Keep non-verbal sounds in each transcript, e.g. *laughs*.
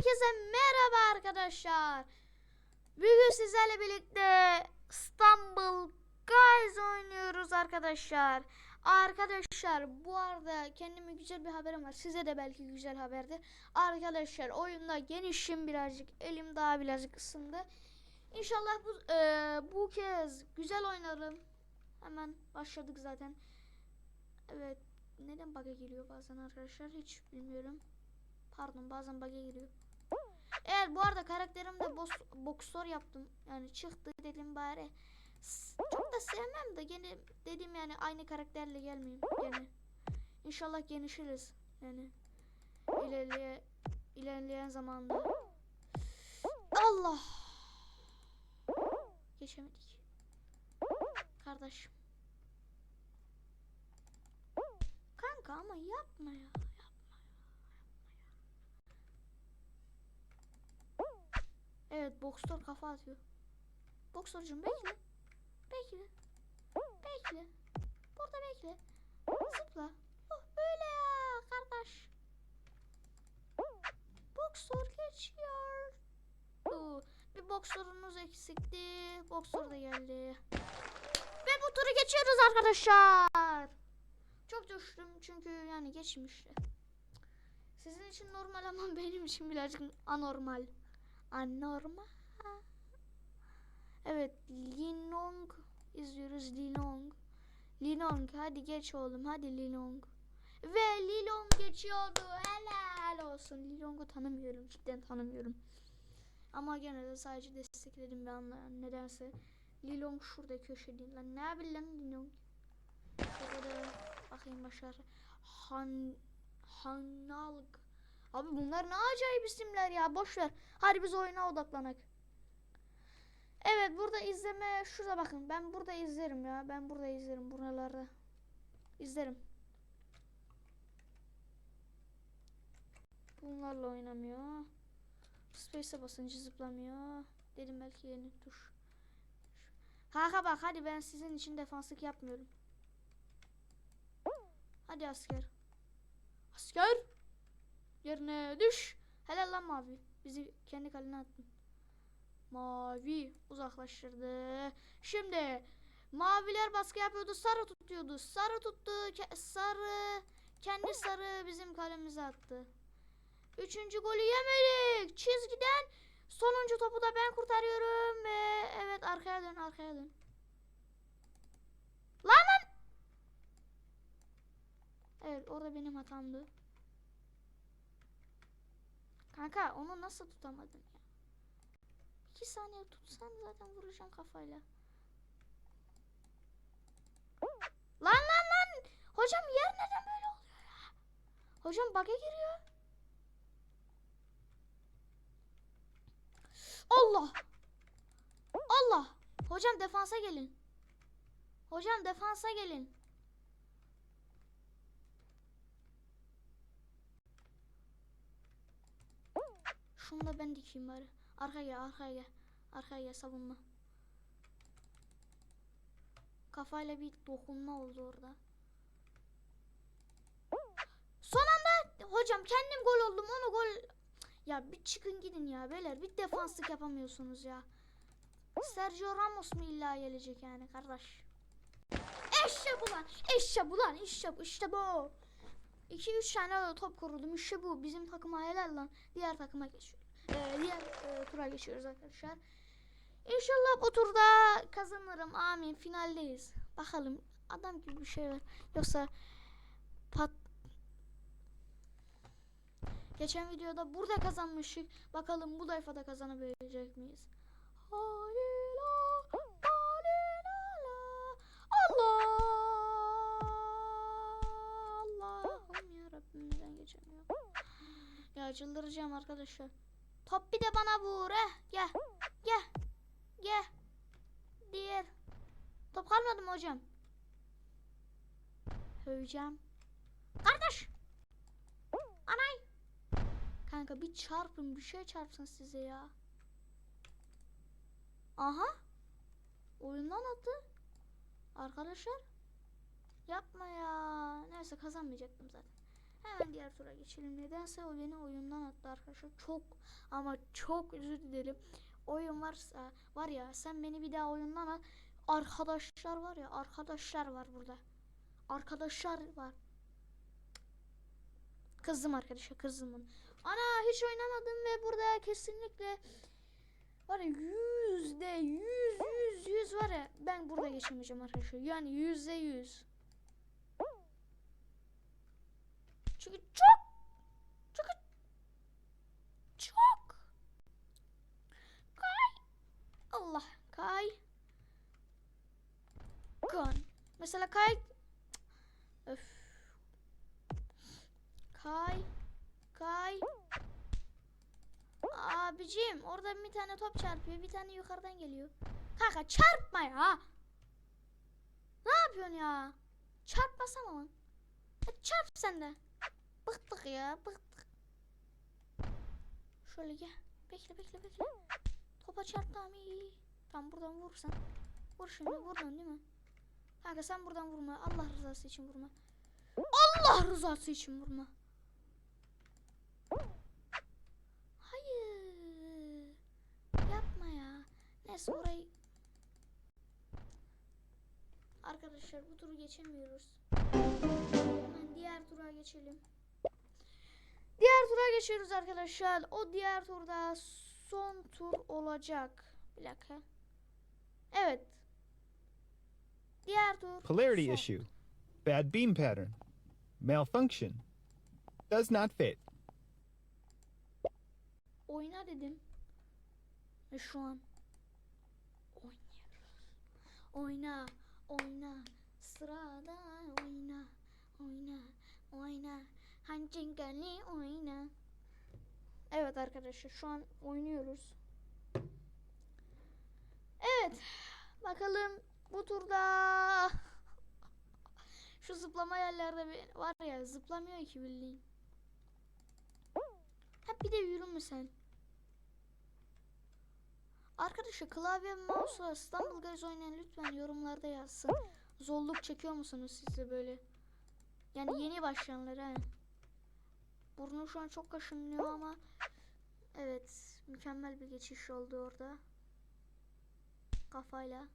Herkese merhaba arkadaşlar. Bugün sizlerle birlikte İstanbul Guys oynuyoruz arkadaşlar. Arkadaşlar bu arada kendime güzel bir haberim var. Size de belki güzel haberdir. Arkadaşlar oyunda genişim birazcık. Elim daha birazcık ısındı. İnşallah bu eee, bu kez güzel oynarım. Hemen başladık zaten. Evet. Neden bug'a giriyor bazen arkadaşlar hiç bilmiyorum. Pardon bazen bug'a giriyor. Eğer bu arada karakterimde box, boksör yaptım. Yani çıktı dedim bari. Çok da sevmem de gene dedim yani aynı karakterle gelmeyeyim gene. İnşallah genişiriz yani. İlerleye, ilerleyen zamanda. Allah. Geçemedik. Kardeşim. Kanka ama yapma ya. Yapma ya. Evet boksör kafa atıyor. Boksörcüm bekle. Bekle. Bekle. Burada bekle. Zıpla. Oh öyle ya kardeş. Boksör geçiyor. Oo, bir boksörümüz eksikti. Boksör de geldi. Ve bu turu geçiyoruz arkadaşlar. Çok coştum çünkü yani geçmişti. Sizin için normal ama *laughs* benim için birazcık anormal. Anormal. Evet, Linong izliyoruz Linong. Linong hadi geç oğlum hadi Linong. Ve Lilong geçiyordu. Helal olsun. Lilong'u tanımıyorum. Cidden tanımıyorum. Ama gene de sadece destekledim bir anla nedense. Lilong şurada köşede. Lan ne yapayım lan Lilong? Şurada da bakayım başar. Han Hanalg. Abi bunlar ne acayip isimler ya. Boş ver. Hadi biz oyuna odaklanak. Evet burada izleme şurada bakın. Ben burada izlerim ya. Ben burada izlerim buralarda. İzlerim. Bunlarla oynamıyor. Space'e basınca zıplamıyor. Dedim belki yeni tuş. Kanka bak hadi ben sizin için defanslık yapmıyorum. Hadi asker. Asker. Yerine düş. Helal lan mavi. Bizi kendi kalene attın. Mavi uzaklaştırdı. Şimdi maviler baskı yapıyordu. Sarı tutuyordu. Sarı tuttu. ke- sarı kendi sarı bizim kalemize attı. Üçüncü golü yemedik. Çizgiden sonuncu topu da ben kurtarıyorum ve evet arkaya dön arkaya dön. Lan lan. Evet orada benim hatamdı. Kanka onu nasıl tutamadın ya? İki saniye tutsan zaten vuracağım kafayla. Lan lan lan! Hocam yer neden böyle oluyor ya? Hocam bug'a giriyor. Allah! Allah! Hocam defansa gelin. Hocam defansa gelin. Şunu da ben dikeyim bari. Arkaya gel, arkaya gel. Arkaya gel savunma. Kafayla bir dokunma oldu orada. Son anda hocam kendim gol oldum. Onu gol ya bir çıkın gidin ya beyler. Bir defanslık yapamıyorsunuz ya. Sergio Ramos mu illa gelecek yani kardeş? Eşya bu lan. Eşya bu lan. İşte bu. İşte bu. 2-3 tane top korudum. İşte bu. Bizim takıma helal lan. Diğer takıma geçiyor. Ee, diğer e, tura geçiyoruz arkadaşlar. İnşallah bu turda kazanırım. Amin. Finaldeyiz. Bakalım. Adam gibi bir şey var. Yoksa pat Geçen videoda burada kazanmıştık. Bakalım bu defada kazanabilecek miyiz? Halila, halilala. Allah! Allah'ım ya Rabbim neden geçemiyor? Ya çıldıracağım arkadaşlar. Top de bana vur eh. Gel. Gel. Gel. Diğer. Top kalmadı mı hocam? Hocam. Kardeş. Anay. Kanka bir çarpın bir şey çarpsın size ya. Aha. Oyundan attı. Arkadaşlar. Yapma ya. Neyse kazanmayacaktım zaten. Hemen diğer tura geçelim. Nedense o beni oyundan attı arkadaşlar. Çok ama çok özür dilerim. Oyun varsa var ya sen beni bir daha oyundan at. Arkadaşlar var ya arkadaşlar var burada. Arkadaşlar var. Kızdım arkadaşa kızdım. Ana hiç oynamadım ve burada kesinlikle var ya yüzde yüz yüz yüz var ya ben burada geçemeyeceğim arkadaşlar. Yani yüzde yüz. Çünkü çok çok çok. Kay. Allah kay. Kan. Mesela kay. Öf. Kay kay. Abicim orada bir tane top çarpıyor bir tane yukarıdan geliyor. Kanka çarpma ya. Ne yapıyorsun ya? Çarpmasana lan. Çarp sen de bıktık ya bıktık. Şöyle gel. Bekle bekle bekle. Topa çarp tamam iyi tamam buradan vursan vur şimdi vurdun değil mi? Kanka sen buradan vurma. Allah rızası için vurma. Allah rızası için vurma. Hayır. Yapma ya. Neyse orayı... Arkadaşlar bu turu geçemiyoruz. Hemen diğer tura geçelim. Tura geçiyoruz arkadaşlar. O diğer turda son tur olacak. Bir dakika. Evet. Diğer tur. Polarity son. issue. Bad beam pattern. Malfunction. Does not fit. Oyna dedim. Ve şu an oynuyoruz. Oyna, oyna, sırada oyna, oyna, oyna. Hancingani oyna. Evet arkadaşlar şu an oynuyoruz. Evet. Bakalım bu turda *laughs* şu zıplama yerlerde bir, var ya zıplamıyor ki bildiğin. Ha bir de yürüme sen. Arkadaşlar klavye mouse'la İstanbul Guys oynayan lütfen yorumlarda yazsın. Zorluk çekiyor musunuz siz de böyle? Yani yeni başlayanlar ha. Burnum şu an çok kaşınıyor ama evet mükemmel bir geçiş oldu orada. Kafayla.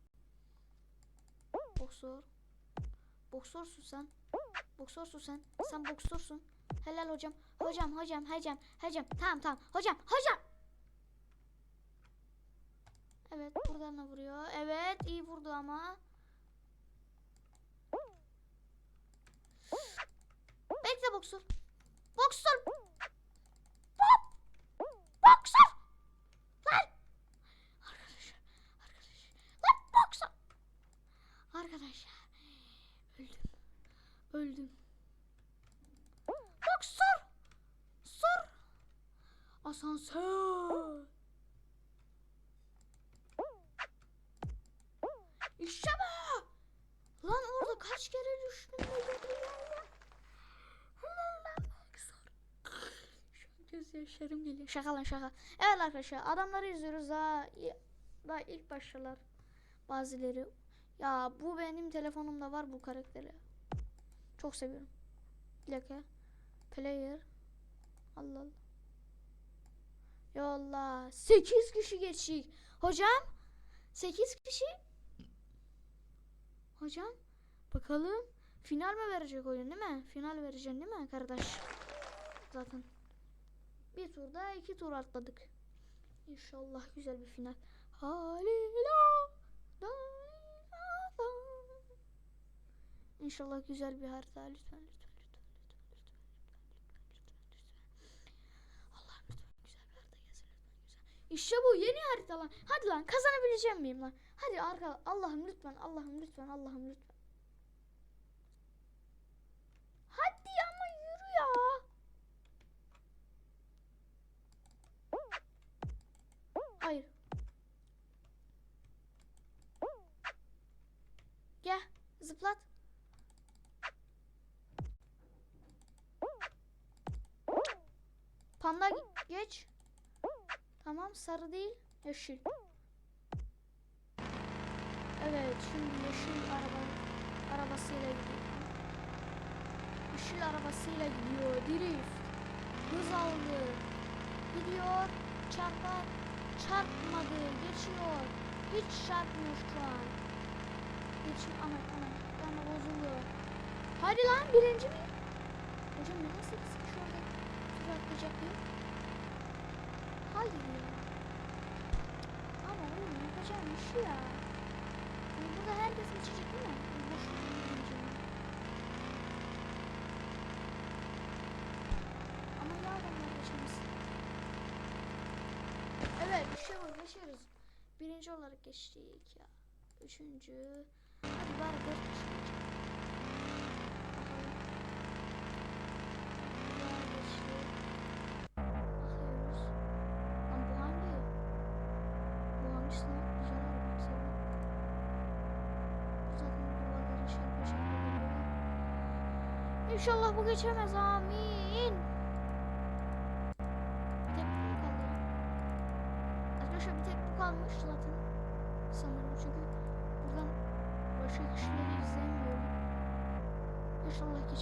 Boksör. Boksörsün sen. Boksörsün sen. Sen boksörsün. Helal hocam. Hocam, hocam, hocam, hocam. Tamam, tamam. Hocam, hocam. Evet, buradan da vuruyor. Evet, iyi vurdu ama. Bekle boksör. Boksör. Bok. Boksör. Lan. Arkadaşlar, arkadaşlar. Lan boksör. Arkadaşlar. Öldüm. Öldüm. Boksör. Sor. Asansör. İşte bu. Lan orada kaç kere düştüm böyle ya. Allah boksör. Şu an gözyaşlarım geliyor. Şaka lan şaka. Evet arkadaşlar adamları izliyoruz daha, daha ilk başlar bazıları. Ya bu benim telefonumda var bu karakteri. Çok seviyorum. Bir dakika. Player. Allah Allah. Yolla. 8 kişi geçecek. Hocam. 8 kişi. Hocam. Bakalım. Final mi verecek oyun değil mi? Final vereceksin değil mi kardeş? Zaten. Bir turda iki tur atladık. İnşallah güzel bir final. Halila. İnşallah güzel bir harita lütfen lütfen. İşte bu yeni harita lan. Hadi lan kazanabileceğim miyim lan? Hadi arka Allah'ım lütfen Allah'ım lütfen Allah'ım lütfen. Zıplat. Panda geç. Tamam sarı değil yeşil. Evet şimdi yeşil araba arabasıyla gidiyor. Işıl arabasıyla gidiyor. Drift. Hız aldı. Gidiyor. Çarpar. Çarpmadı. Geçiyor. Hiç çarpmıyor şu an. Geçiyor. Ana ana. Ana bozuldu. Hadi lan birinci mi? Hocam neden 8 kişi orada tur atlayacak diyor. Hayır ya. Ama oğlum yapacağım iş ya. Yani burada herkes geçecek değil mi? Yani boş ver, bilmeyeceğim. Ama ya adamlar geçemez. Evet bir şey var geçiyoruz. Birinci olarak geçtik ya. Üçüncü. Hadi bari dört kişi geçelim. Bakalım. Bunlar geçti.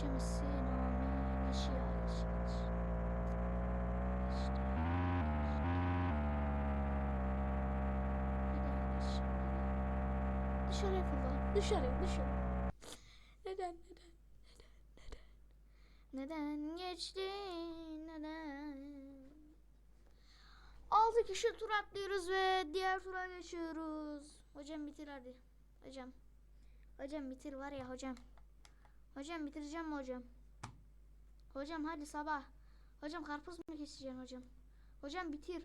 İnşallah geçemezsin. Amin. Geç ya geç geç. Geçti. Neden geç? Neden? Dışarıya fırla. Dışarıya dışarı. Neden neden? Neden geçti? Neden? 6 kişi tur atlıyoruz ve diğer tura geçiyoruz. Hocam bitir hadi. Hocam. Hocam bitir var ya hocam. Hocam bitireceğim mi hocam? Hocam hadi sabah. Hocam karpuz mu keseceksin hocam? Hocam bitir.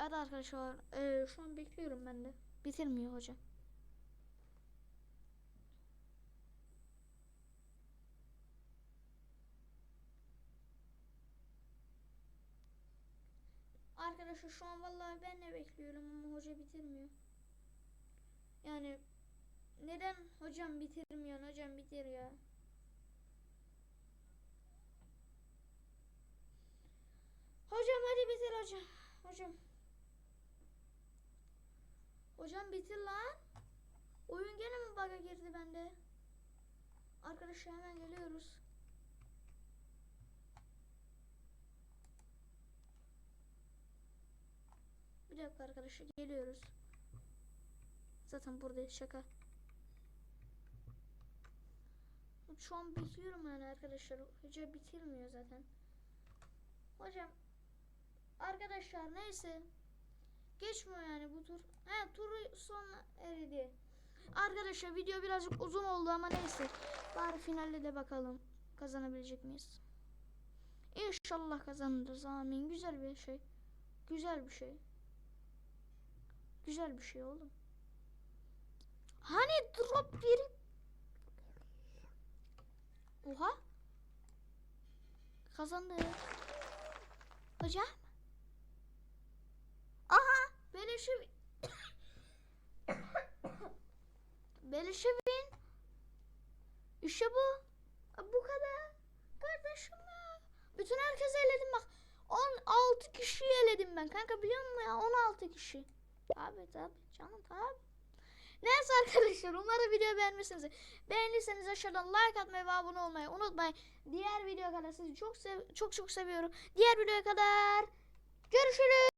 Evet arkadaşlar. eee, şu an bekliyorum ben de. Bitirmiyor hocam. Arkadaşlar şu an vallahi ben de bekliyorum ama hoca bitirmiyor. Yani neden hocam bitirmiyor hocam bitir ya. Hocam hadi bitir hocam. Hocam. Hocam bitir lan. Oyun gene mi bug'a girdi bende? Arkadaşlar hemen geliyoruz. Bir dakika arkadaşlar geliyoruz. Zaten burada şaka. Şu an bitiriyorum yani arkadaşlar. Hoca bitirmiyor zaten. Hocam arkadaşlar neyse geçmiyor yani bu tur. He turu sona eridi. Arkadaşlar video birazcık uzun oldu ama neyse. Bari finalde de bakalım kazanabilecek miyiz? İnşallah kazanırız. Amin. Güzel bir şey. Güzel bir şey. Güzel bir şey oğlum. Hani drop bir Oha. Kazandı. Hocam. Aha. Beleşe bin. *coughs* İşte bu. Bu kadar. Kardeşim ya. Bütün herkesi eledim bak. 16 kişiyi eledim ben. Kanka biliyor musun ya? 16 kişi. Tabi tabi canım tabi. Neyse arkadaşlar umarım video beğenmişsiniz. Beğendiyseniz aşağıdan like atmayı ve abone olmayı unutmayın. Diğer video kadar sizi çok çok çok seviyorum. Diğer videoya kadar görüşürüz.